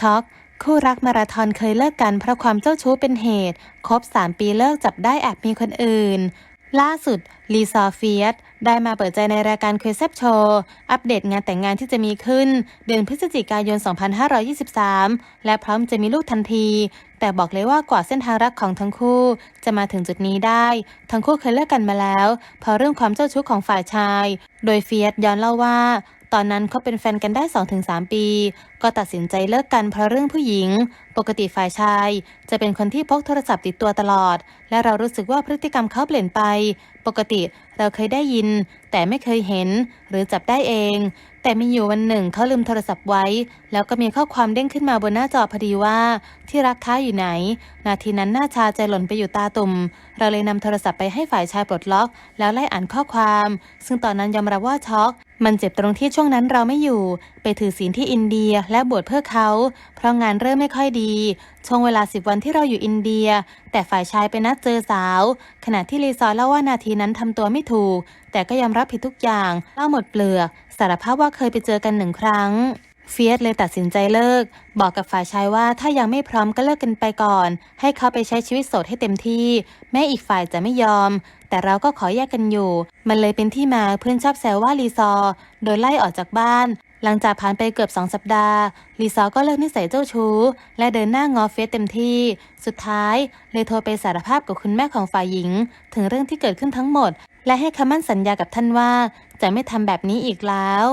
ช็อกคู่รักมาราธอนเคยเลิกกันเพราะความเจ้าชู้เป็นเหตุ ครบ 3 ปีเลิกจับได้แอบมีคนอื่น ล่าสุด ลีซอเฟียสได้มาเปิดใจในรายการคุยแซบโชว์ อัปเดตงานแต่งงานที่จะมีขึ้น เดือนพฤศจิกายน 2523 และพร้อมจะมีลูกทันที แต่บอกเลยว่ากว่าเส้นทางรักของทั้งคู่ จะมาถึงจุดนี้ได้ ทั้งคู่เคยเลิกกันมาแล้ว เพราะเรื่องความเจ้าชู้ของฝ่ายชาย โดยเฟียสย้อนเล่าว่า ตอนนั้นเขาเป็นแฟนกันได้ 2-3 ปี ก็ตัดสินใจเลิกกันเพราะเรื่องผู้หญิง ปกติฝ่ายชาย จะเป็นคนที่พกโทรศัพท์ติดตัวตลอด และเรารู้สึกว่าพฤติกรรมเขาเปลี่ยนไป ปกติเราเคยได้ยิน แต่ไม่เคยเห็น หรือจับได้เอง แต่มีอยู่วันหนึ่งเขาลืมโทรศัพท์ไว้ แล้วก็มีข้อความเด้งขึ้นมาบนหน้าจอพอดีว่า ที่รักค้าอยู่ไหน นาทีนั้นหน้าชาใจหล่นไปอยู่ตาตุ่ม เราเลยนำโทรศัพท์ไปให้ฝ่ายชายปลดล็อก แล้วไล่อ่านข้อความ ซึ่งตอนนั้นยอมรับว่าช็อก มันเจ็บตรงที่ช่วงนั้นเราไม่อยู่ ไปถือศีลที่อินเดียและบวชเพื่อเขา เพราะงานเริ่มไม่ค่อยดี ช่วงเวลาสิบวันที่เราอยู่อินเดีย แต่ฝ่ายชายไปนัดเจอสาว ขณะที่รีซอเล่าว่านาทีนั้นทำตัวไม่ถูก แต่ก็ยอมรับผิดทุกอย่างเล่าหมดเปลือก สารภาพว่าเคยไปเจอกันหนึ่งครั้ง เฟียสเลยตัดสินใจเลิก บอกกับฝ่ายชายว่าถ้ายังไม่พร้อมก็เลิกกันไปก่อน ให้เขาไปใช้ชีวิตโสดให้เต็มที่ แม้อีกฝ่ายจะไม่ยอม แต่เราก็ขอแยกกันอยู่ มันเลยเป็นที่มาเพื่อนชอบแซวว่ารีซอ โดนไล่ออกจากบ้าน หลังจากผ่านไปเกือบสองสัปดาห์รีซอก็เลิกนิสัยเจ้าชู้ และเดินหน้างอเฟสเต็มที่ สุดท้าย เลยโทรไปสารภาพกับคุณแม่ของฝ่ายหญิง ถึงเรื่องที่เกิดขึ้นทั้งหมด และให้คำมั่นสัญญากับท่านว่า จะไม่ทำแบบนี้อีกแล้ว